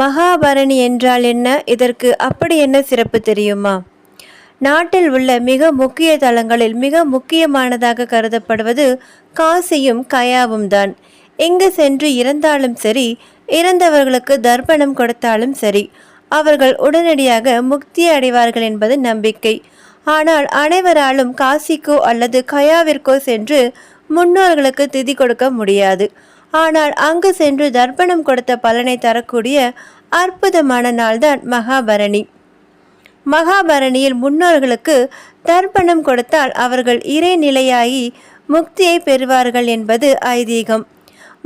மகாபரணி என்றால் என்ன? இதற்கு அப்படி என்ன சிறப்பு தெரியுமா? நாட்டில் உள்ள மிக முக்கிய தலங்களில் மிக முக்கியமானதாக கருதப்படுவது காசியும் கயாவும் தான். எங்கு சென்று இறந்தாலும் சரி இறந்தவர்களுக்கு தர்ப்பணம் கொடுத்தாலும் சரி அவர்கள் உடனடியாக முக்தி அடைவார்கள் என்பது நம்பிக்கை. ஆனால் அனைவராலும் காசிக்கோ அல்லது கயாவிற்கோ சென்று முன்னோர்களுக்கு திதி கொடுக்க முடியாது. ஆனால் அங்கு சென்று தர்ப்பணம் கொடுத்த பலனை தரக்கூடிய அற்புதமான நாள்தான் மகாபரணி. மகாபரணியில் முன்னோர்களுக்கு தர்ப்பணம் கொடுத்தால் அவர்கள் இறைநிலையாகி முக்தியை பெறுவார்கள் என்பது ஐதீகம்.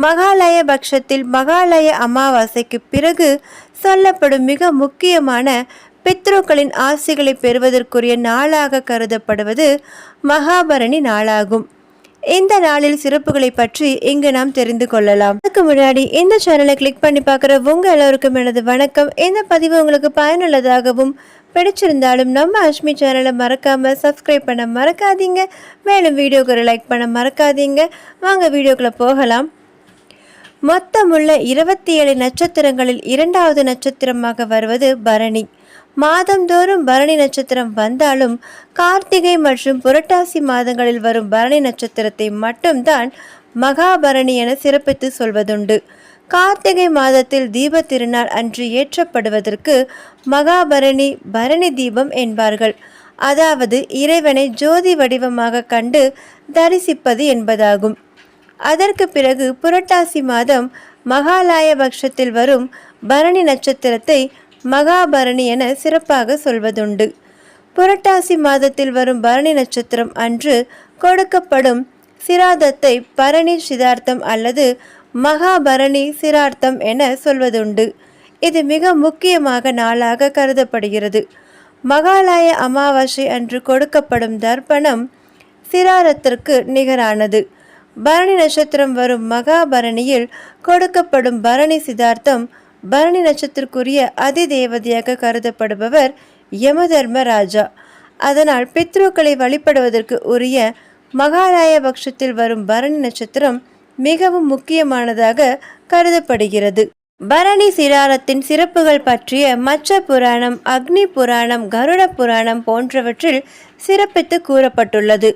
மகாலய பட்சத்தில் மகாலய அமாவாசைக்கு பிறகு சொல்லப்படும் மிக முக்கியமான பித்ருக்களின் ஆசைகளை பெறுவதற்குரிய நாளாக கருதப்படுவது மகாபரணி நாளாகும். இந்த நாளில் சிறப்புகளை பற்றி இங்கு நாம் தெரிந்து கொள்ளலாம். அதுக்கு முன்னாடி இந்த சேனலை கிளிக் பண்ணி பார்க்குற உங்க எல்லோருக்கும் எனது வணக்கம். இந்த பதிவு உங்களுக்கு பயனுள்ளதாகவும் பிடிச்சிருந்தாலும் நம்ம அஷ்மி சேனலை மறக்காம சப்ஸ்கிரைப் பண்ண மறக்காதீங்க. மேலும் வீடியோக்கு லைக் பண்ண மறக்காதீங்க. வாங்க வீடியோக்குள்ள போகலாம். மொத்தமுள்ள இருபத்தி ஏழு நட்சத்திரங்களில் இரண்டாவது நட்சத்திரமாக வருவது பரணி. மாதந்தோறும் பரணி நட்சத்திரம் வந்தாலும் கார்த்திகை மற்றும் புரட்டாசி மாதங்களில் வரும் பரணி நட்சத்திரத்தை மட்டும்தான் மகாபரணி என சிறப்பித்து சொல்வதுண்டு. கார்த்திகை மாதத்தில் தீப திருநாள் அன்று ஏற்றப்படுவதற்கு மகாபரணி பரணி தீபம் என்பார்கள். அதாவது இறைவனை ஜோதி வடிவமாக கண்டு தரிசிப்பது என்பதாகும். அதற்கு பிறகு புரட்டாசி மாதம் மகாலய பட்சத்தில் வரும் பரணி நட்சத்திரத்தை மகாபரணி என சிறப்பாக சொல்வதுண்டு. புரட்டாசி மாதத்தில் வரும் பரணி நட்சத்திரம் அன்று கொடுக்கப்படும் சிராதத்தை பரணி சிதார்த்தம் அல்லது மகாபரணி சிரார்த்தம் என சொல்வதுண்டு. இது மிக முக்கியமாக நாளாக கருதப்படுகிறது. மகாலய அமாவாசை அன்று கொடுக்கப்படும் தர்ப்பணம் சிராரத்திற்கு நிகரானது. பரணி நட்சத்திரம் வரும் மகாபரணியில் கொடுக்கப்படும் பரணி சிதார்த்தம் பரணி நட்சத்திற்குரிய அதிதேவதையாக கருதப்படுபவர் யமதர்ம ராஜா அதனால் பித்ருக்களை வழிபடுவதற்கு உரிய மகாலய பட்சத்தில் வரும் பரணி நட்சத்திரம் மிகவும் முக்கியமானதாக கருதப்படுகிறது. பரணி சிராரத்தின் சிறப்புகள் பற்றிய மச்ச புராணம் அக்னி புராணம் கருட புராணம் போன்றவற்றில் சிறப்பித்து கூறப்பட்டுள்ளது.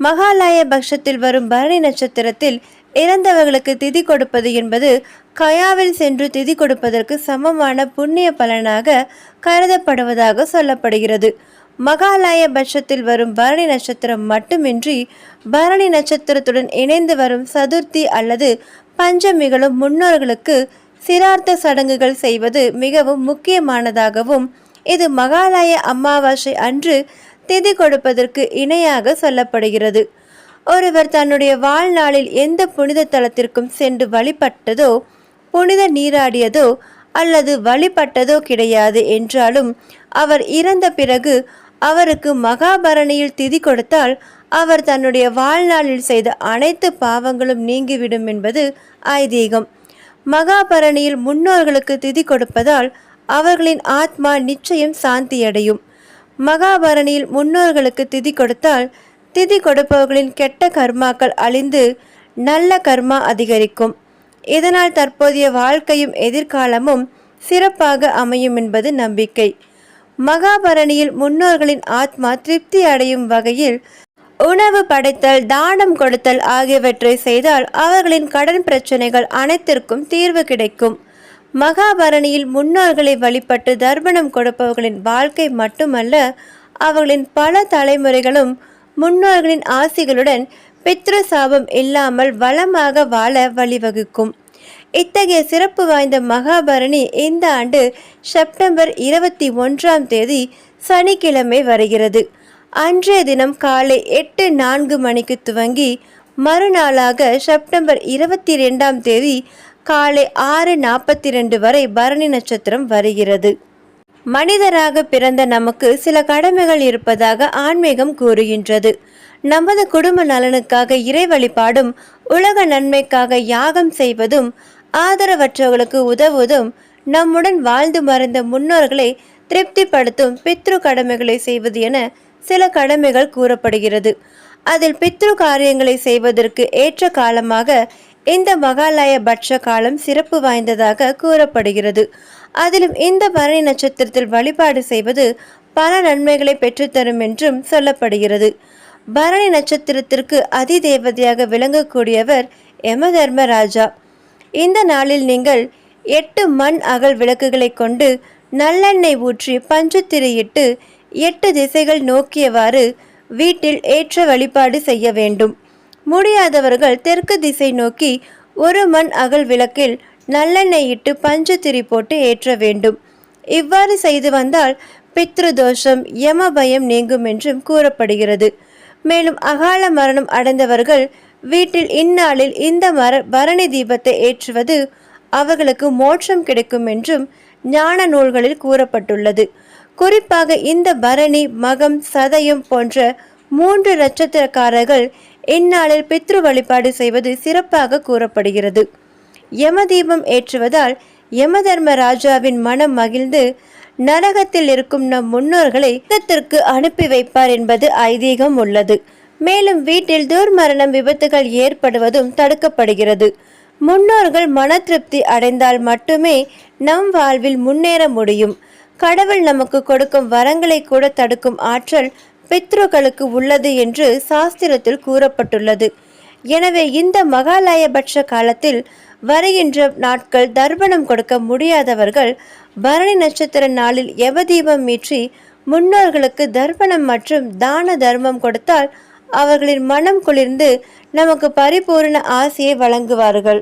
மகாலய பட்சத்தில் வரும் பரணி நட்சத்திரத்தில் இறந்தவர்களுக்கு திதி கொடுப்பது என்பது கயாவில் சென்று திதி கொடுப்பதற்கு சமமான புண்ணிய பலனாக கருதப்படுவதாக சொல்லப்படுகிறது. மகாலய பட்சத்தில் வரும் பரணி நட்சத்திரம் மட்டுமின்றி பரணி நட்சத்திரத்துடன் இணைந்து வரும் சதுர்த்தி அல்லது பஞ்சமிகளும் முன்னோர்களுக்கு சிரார்த்த சடங்குகள் செய்வது மிகவும் முக்கியமானதாகவும் இது மகாலய அமாவாசை அன்று திதி கொடுப்பதற்கு இணையாக சொல்லப்படுகிறது. ஒருவர் தன்னுடைய வாழ்நாளில் எந்த புனித தலத்திற்கும் சென்று வழிபட்டதோ புனித நீராடியதோ அல்லது வழிபட்டதோ கிடையாது என்றாலும் அவர் இறந்த பிறகு அவருக்கு மகாபரணியில் திதி கொடுத்தால் அவர் தன்னுடைய வாழ்நாளில் செய்த அனைத்து பாவங்களும் நீங்கிவிடும் என்பது ஐதீகம். மகாபரணியில் முன்னோர்களுக்கு திதி கொடுப்பதால் அவர்களின் ஆத்மா நிச்சயம் சாந்தியடையும். மகாபரணியில் முன்னோர்களுக்கு திதி கொடுத்தால் திதி கொடுப்பவர்களின் கெட்ட கர்மாக்கள் அழிந்து நல்ல கர்மா அதிகரிக்கும். இதனால் தற்போதைய வாழ்க்கையும் எதிர்காலமும் சிறப்பாக அமையும் என்பது நம்பிக்கை. மகாபரணியில் முன்னோர்களின் ஆத்மா திருப்தி அடையும் வகையில் உணவு படைத்தல் தானம் கொடுத்தல் ஆகியவற்றை செய்தால் அவர்களின் கடன் பிரச்சனைகள் அனைத்திற்கும் தீர்வு கிடைக்கும். மகாபரணியில் முன்னோர்களை வழிபட்டு தர்ப்பணம் கொடுப்பவர்களின் வாழ்க்கை மட்டுமல்ல அவர்களின் பல தலைமுறைகளும் முன்னோர்களின் ஆசிகளுடன் பித்ரு சாபம் இல்லாமல் வளமாக வாழ வழிவகுக்கும். இத்தகைய சிறப்பு வாய்ந்த மகாபரணி இந்த ஆண்டு செப்டம்பர் இருபத்தி ஒன்றாம் தேதி சனிக்கிழமை வருகிறது. அன்றைய தினம் காலை எட்டு நான்கு மணிக்கு துவங்கி மறுநாளாக செப்டம்பர் இருபத்தி ரெண்டாம் தேதி காலை ஆறு நாற்பத்தி ரெண்டு வரை பரணி நட்சத்திரம் வருகிறது. மனிதராக பிறந்த நமக்கு சில கடமைகள் இருப்பதாக ஆன்மீகம் கூறுகின்றது. நமது குடும்ப நலனுக்காக இறை வழிபாடும் உலக நன்மைக்காக யாகம் செய்வதும் ஆதரவற்றவர்களுக்கு உதவுவதும் நம்முடன் வாழ்ந்து மறைந்த முன்னோர்களை திருப்திப்படுத்தும் பித்ரு கடமைகளை செய்வது என சில கடமைகள் கூறப்படுகிறது. அதில் பித்ரு காரியங்களை செய்வதற்கு ஏற்ற காலமாக இந்த மகாலய பட்ச காலம் சிறப்பு வாய்ந்ததாக கூறப்படுகிறது. அதிலும் இந்த பரணி நட்சத்திரத்தில் வழிபாடு செய்வது பல நன்மைகளை பெற்றுத்தரும் என்றும் சொல்லப்படுகிறது. பரணி நட்சத்திரத்திற்கு அதிதேவதையாக விளங்கக்கூடியவர் யமதர்மராஜா. இந்த நாளில் நீங்கள் எட்டு மண் அகல் விளக்குகளை கொண்டு நல்லெண்ணெய் ஊற்றி பஞ்சுத்திரையிட்டு எட்டு திசைகள் நோக்கியவாறு வீட்டில் ஏற்ற வழிபாடு செய்ய வேண்டும். முடியாதவர்கள் தெற்கு திசை நோக்கி ஒரு மண் அகல் விளக்கில் நல்லெண்ணெய் இட்டு பஞ்சுத்திரி போட்டு ஏற்ற வேண்டும். இவ்வாறு செய்து வந்தால் பித்ரு தோஷம் யம பயம் நீங்கும் என்றும் கூறப்படுகிறது. மேலும் அகால மரணம் அடைந்தவர்கள் வீட்டில் இந்நாளில் இந்த மர பரணி தீபத்தை ஏற்றுவது அவர்களுக்கு மோட்சம் கிடைக்கும் என்றும் ஞான நூல்களில் கூறப்பட்டுள்ளது. குறிப்பாக இந்த பரணி மகம் சதயம் போன்ற மூன்று நட்சத்திரக்காரர்கள் இந்நாளில் பித்ரு வழிபாடு செய்வது சிறப்பாக கூறப்படுகிறது. யம தீபம் ஏற்றுவதால் யமதர்ம ராஜாவின் மனம் மகிழ்ந்து நரகத்தில் இருக்கும் நம் முன்னோர்களை யுத்தத்திற்கு அனுப்பி வைப்பார் என்பது ஐதீகம் உள்ளது. மேலும் வீட்டில் துர்மரணம் விபத்துகள் ஏற்படுவதும் தடுக்கப்படுகிறது. முன்னோர்கள் மன திருப்தி அடைந்தால் மட்டுமே நம் வாழ்வில் முன்னேற முடியும். கடவுள் நமக்கு கொடுக்கும் வரங்களை கூட தடுக்கும் ஆற்றல் பித்ருக்களுக்கு உள்ளது என்று சாஸ்திரத்தில் கூறப்பட்டுள்ளது. எனவே இந்த மகாலயபட்ச காலத்தில் வருகின்ற நாட்கள் தர்ப்பணம் கொடுக்க முடியாதவர்கள் பரணி நட்சத்திர நாளில் எவதீபம் மீற்றி முன்னோர்களுக்கு தர்ப்பணம் மற்றும் தான தர்மம் கொடுத்தால் அவர்களின் மனம் குளிர்ந்து நமக்கு பரிபூரண ஆசையை வழங்குவார்கள்.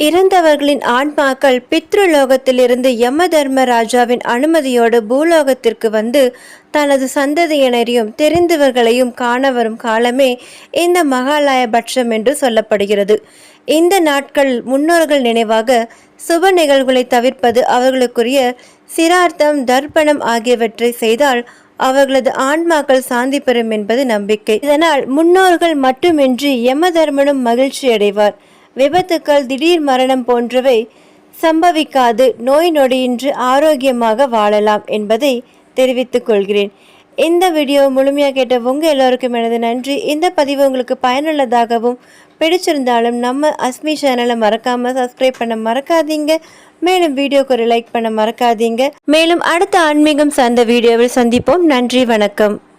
இறந்தவர்களின் ஆன்மாக்கள் பித்ருலோகத்திலிருந்து யம தர்மராஜாவின் அனுமதியோடு பூலோகத்திற்கு வந்து தனது சந்ததியினரையும் தெரிந்தவர்களையும் காண வரும் காலமே இந்த மகாலய பட்சம் என்று சொல்லப்படுகிறது. இந்த நாட்கள் முன்னோர்கள் நினைவாக சுப நிகழ்வுகளை தவிர்ப்பது அவர்களுக்குரிய சிரார்த்தம் தர்ப்பணம் ஆகியவற்றை செய்தால் அவர்களது ஆன்மாக்கள் சாந்தி பெறும் என்பது நம்பிக்கை. இதனால் முன்னோர்கள் மட்டுமின்றி யம தர்மனும் மகிழ்ச்சி அடைவார் விபத்துக்கள் திடீர் மரணம் போன்றவை சம்பவிக்காது. நோய் நொடியின்றி ஆரோக்கியமாக வாழலாம் என்பதை தெரிவித்துக் கொள்கிறேன். இந்த வீடியோ முழுமையாக கேட்ட உங்கள் எல்லோருக்கும் எனது நன்றி. இந்த பதிவு உங்களுக்கு பயனுள்ளதாகவும் பிடிச்சிருந்தாலும் நம்ம அஸ்மி சேனலை மறக்காமல் சப்ஸ்கிரைப் பண்ண மறக்காதீங்க. மேலும் வீடியோக்கு ஒரு லைக் பண்ண மறக்காதீங்க. மேலும் அடுத்த ஆன்மீகம் சார்ந்த வீடியோவில் சந்திப்போம். நன்றி வணக்கம்.